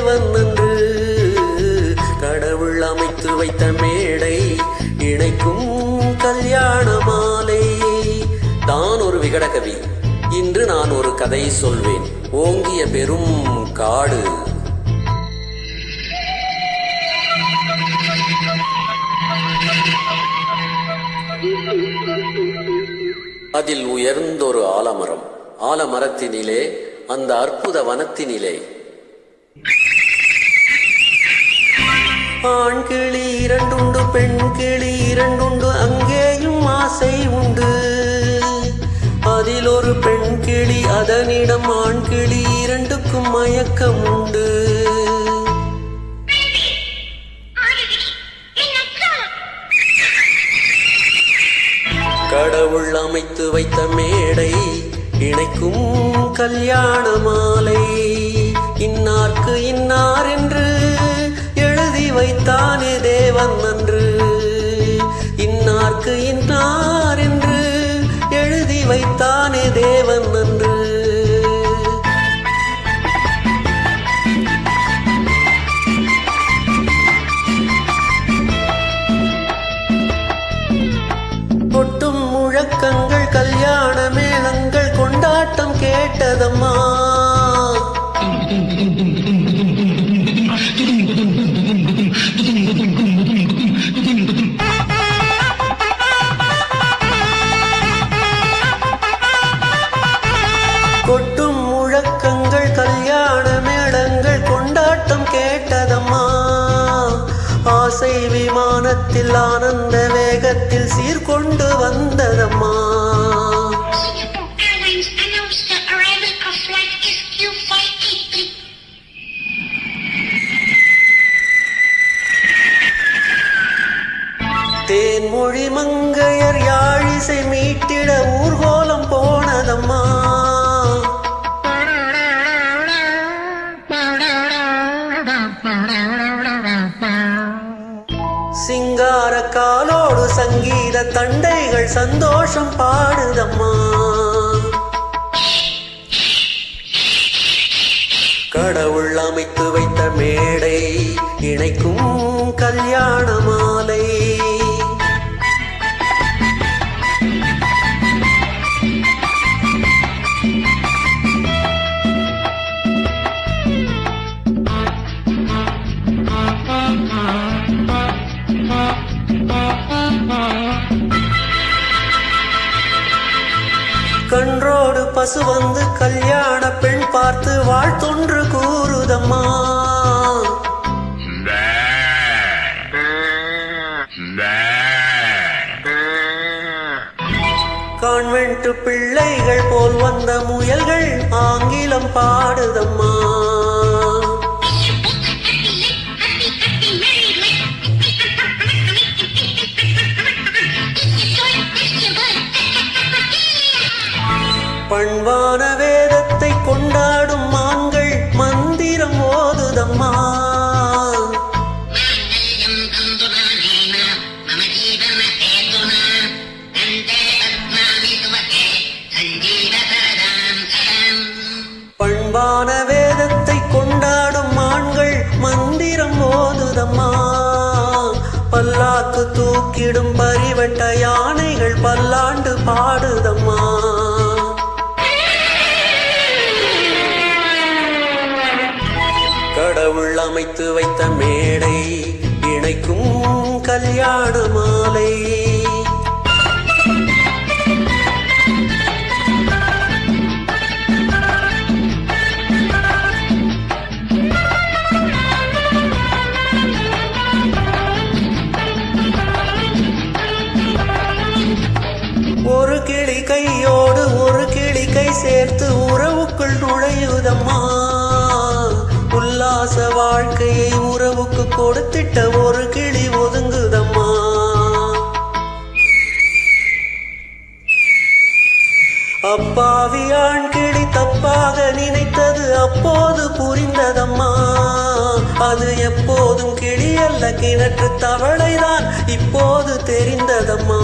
தேவன் நன்று கடவுள் அமைத்து வைத்த மேடை இணைக்கும் கல்யாண மாலை. தான் ஒரு விகடகவி இன்று நான் ஒரு கதை சொல்வேன். ஓங்கிய பெரும் காடு. அதில் உயர்ந்தொரு ஆலமரம். ஆலமரத்தினிலே அந்த அற்புத வனத்தினிலே. ஆண் கிளி இரண்டுண்டு பெண் கிளி இரண்டுண்டு அங்கேயும் ஆசை உண்டு. அதில் ஒரு பெண் கிளி அதனிடம் ஆண் கிளி இரண்டுக்கும் மயக்கம் உண்டு. கடவுள் அமைத்து வைத்த மேடை இணைக்கும் கல்யாண மாலை. வைத்தானே தேவன் நன்று கொட்டும் முழக்கங்கள் கல்யாண மேளங்கள் கொண்டாட்டம் கேட்டதம்மா. விமானத்தில் ஆனந்த வேகத்தில் சீர்கொண்டு வந்ததம்மா. தேன்மொழி மங்கைய சிங்கார காலோடு சங்கீத தண்டைகள் சந்தோஷம் பாடுதம்மா. கடவுள் அமைத்து வைத்த மேடை இணைக்கும் கல்யாணமா? கன்றோடு பசு வந்து கல்யாண பெண் பார்த்து வாழ்த்தொன்று கூறுதம்மா. கான்வென்ட் பிள்ளைகள் போல் வந்த முயல்கள் ஆங்கிலம் பாடுதம்மா. பண்பான வேதத்தை கொண்டாடும் மான்கள் மந்திரம் ஓதுதம்மா. பண்பான வேதத்தை கொண்டாடும் மான்கள் மந்திரம் ஓதுதம்மா. பல்லாக்கு தூக்கிடும் பரிவட்ட யானைகள் பல்லாண்டு பாடுதம்மா கடவுள் அமைத்து வைத்த மேடை இணைக்கும் கல்யாண மாலை. ஒரு கிளி கையோடு ஒரு கிளி கை சேர்த்து உறவுக்குள் நுழையுதம்மா. உல்லாச வாழ்க்கையை உறவுக்கு கொடுத்திட்ட ஒரு கிளி ஒதுங்குதம்மா. அப்பாவி ஆண் கிளி தப்பாக நினைத்தது அப்போது புரிந்ததம்மா. அது எப்போதும் கிளி அல்ல கிணற்று தவளைதான் இப்போது தெரிந்ததம்மா.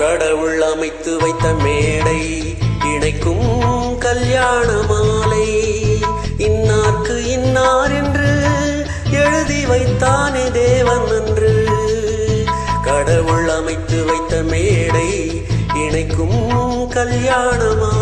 கடவுள் அமைத்து வைத்த மேடை இணைக்கும் கல்யாண மாலை இன்னார்க்கு இன்னார் என்று எழுதி வைத்தானே தேவன் என்று கடவுள் அமைத்து வைத்த மேடை இணைக்கும் கல்யாணமா